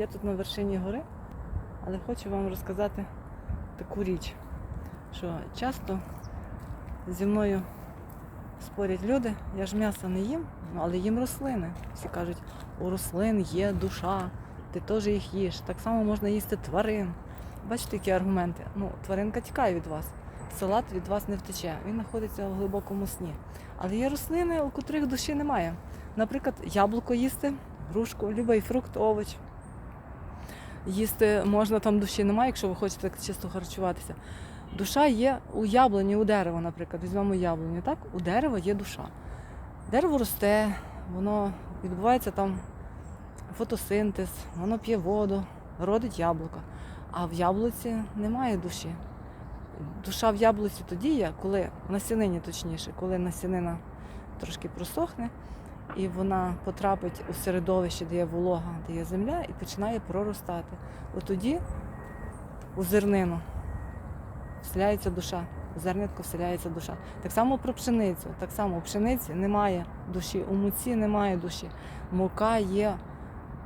Я тут на вершині гори, але хочу вам розказати таку річ, що часто зі мною спорять люди, я ж м'яса не їм, але їм рослини. Всі кажуть, у рослин є душа, ти теж їх їш. Так само можна їсти тварин. Бачите, які аргументи? Ну, тваринка тікає від вас. Салат від вас не втече. Він знаходиться в глибокому сні. Але є рослини, у котрих душі немає. Наприклад, яблуко їсти, грушку, будь-який фрукт, овоч. Їсти можна там душі немає, якщо ви хочете так чисто харчуватися. Душа є у яблуні, у дерева, наприклад, візьмемо яблуню. Так? У дерева є душа. Дерево росте, воно відбувається там фотосинтез, воно п'є воду, родить яблука. А в яблуці немає душі. Душа в яблуці тоді є, коли насінині точніше, коли насінина трошки просохне, і вона потрапить у середовище, де є волога, де є земля, і починає проростати. От тоді у зернину вселяється душа, у зернятко вселяється душа. Так само про пшеницю. Так само у пшениці немає душі, у муці немає душі. Мука є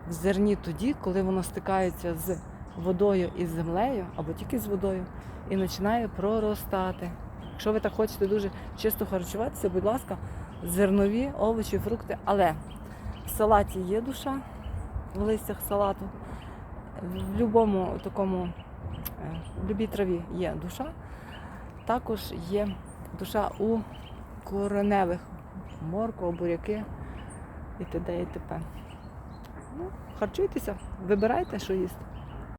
в зерні тоді, коли воно стикається з водою і з землею, або тільки з водою, і починає проростати. Якщо ви так хочете дуже чисто харчуватися, будь ласка, зернові, овочі, фрукти. Але в салаті є душа, в листях салату, в будь-якому такому, е, в будь-якій траві є душа. Також є душа у кореневих морква, буряки і т.д. і т.п. Ну, харчуйтеся, вибирайте, що їсти.